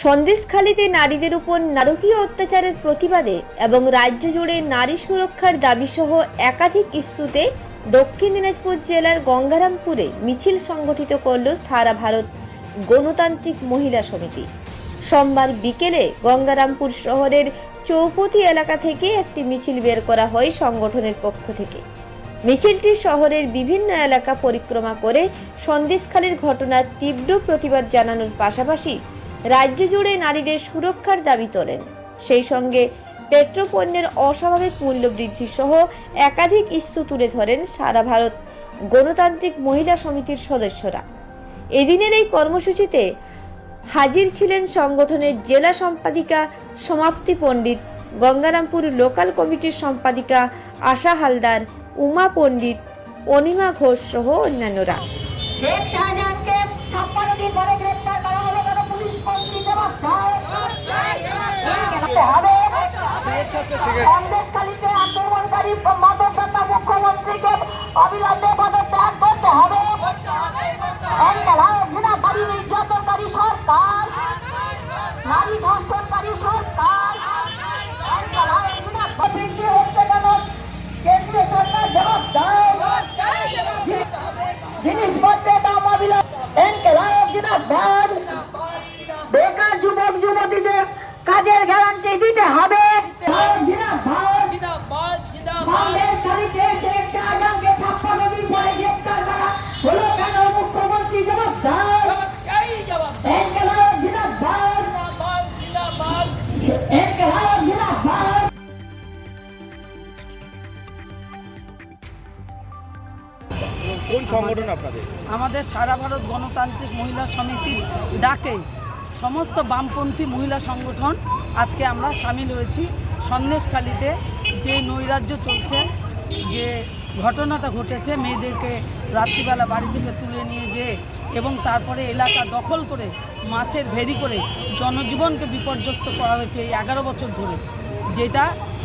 সন্দেশখালীতে নারীদের উপর নারকীয় অত্যাচারের প্রতিবাদে এবং রাজ্য জুড়ে নারী সুরক্ষার দাবিসহ একাধিক ইস্যুতে দক্ষিণ দিনাজপুর জেলার গঙ্গারামপুরে মিছিল সংগঠিত করল সারা ভারত গণতান্ত্রিক মহিলা সমিতি। সোমবার বিকেলে গঙ্গারামপুর শহরের চৌপতি এলাকা থেকে একটি মিছিল বের করা হয় সংগঠনের পক্ষ থেকে। মিছিলটি শহরের বিভিন্ন এলাকা পরিক্রমা করে সন্দেশখালীর ঘটনার তীব্র প্রতিবাদ জানানোর পাশাপাশি রাজ্য জুড়ে নারীদের সুরক্ষার দাবি তোলেন। সেই সঙ্গে পেট্রোপণ্যের অস্বাভাবিক মূল্য বৃদ্ধি সহ একাধিক ইস্যু তুলে ধরেন সারা ভারত গণতান্ত্রিক মহিলা সমিতির সদস্যরা। এদিনের এই কর্মসূচিতে হাজির ছিলেন সংগঠনের জেলা সম্পাদিকা সমাপ্তি পণ্ডিত, গঙ্গারামপুর লোকাল কমিটির সম্পাদিকা আশা হালদার, উমা পণ্ডিত, অনিমা ঘোষ সহ অন্যান্যরা। শেখ শাহজাহানকে করা হলো কেন পুলিশ মন্ত্রী জবাব দাও করতে হবে সন্দেশখালীতে আক্রমণকারী মদতদাতা মুখ্যমন্ত্রীকে অবিলম্বে কোন সংগঠন আপনাদের? আমাদের সারা ভারত গণতান্ত্রিক মহিলা সমিতির ডাকে। সমস্ত বামপন্থী মহিলা সংগঠন আজকে আমরা সামিল হয়েছি। সন্দেশখালিতে যে নৈরাজ্য চলছে, যে ঘটনাটা ঘটেছে, মেয়েদেরকে রাত্রিবেলা বাড়ি থেকে তুলে নিয়ে যেয়ে এবং তারপরে এলাকা দখল করে, মাছের ভেরি করে জনজীবনকে বিপর্যস্ত করা হয়েছে এই এগারো বছর ধরে। যেটা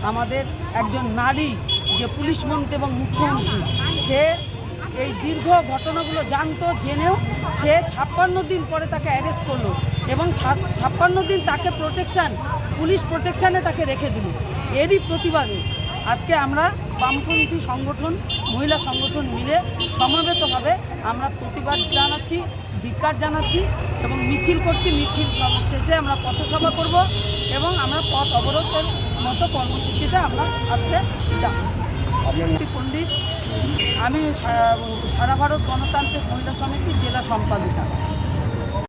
আমাদের একজন নারী, যে পুলিশ মন্ত্রী এবং মুখ্যমন্ত্রী, সে এই দীর্ঘ ঘটনাগুলো জানতো জেনেও সে ছাপ্পান্ন দিন পরে তাকে অ্যারেস্ট করল এবং ছাপ্পান্ন দিন তাকে প্রোটেকশান পুলিশ প্রোটেকশানে তাকে রেখে দিল। এরই প্রতিবাদে আজকে আমরা বামপন্থী সংগঠন মহিলা সংগঠন মিলে সমবেতভাবে আমরা প্রতিবাদ জানাচ্ছি ধিক্কার জানাচ্ছি এবং মিছিল করছি। মিছিল শেষে আমরা পথসভা করব এবং আমরা পথ অবরোধের মতো কর্মসূচিতে আমরা আজকে যাব। পণ্ডিত আমি সারা ভারত গণতান্ত্রিক মহিলা সমিতির জেলা সম্পাদিকা।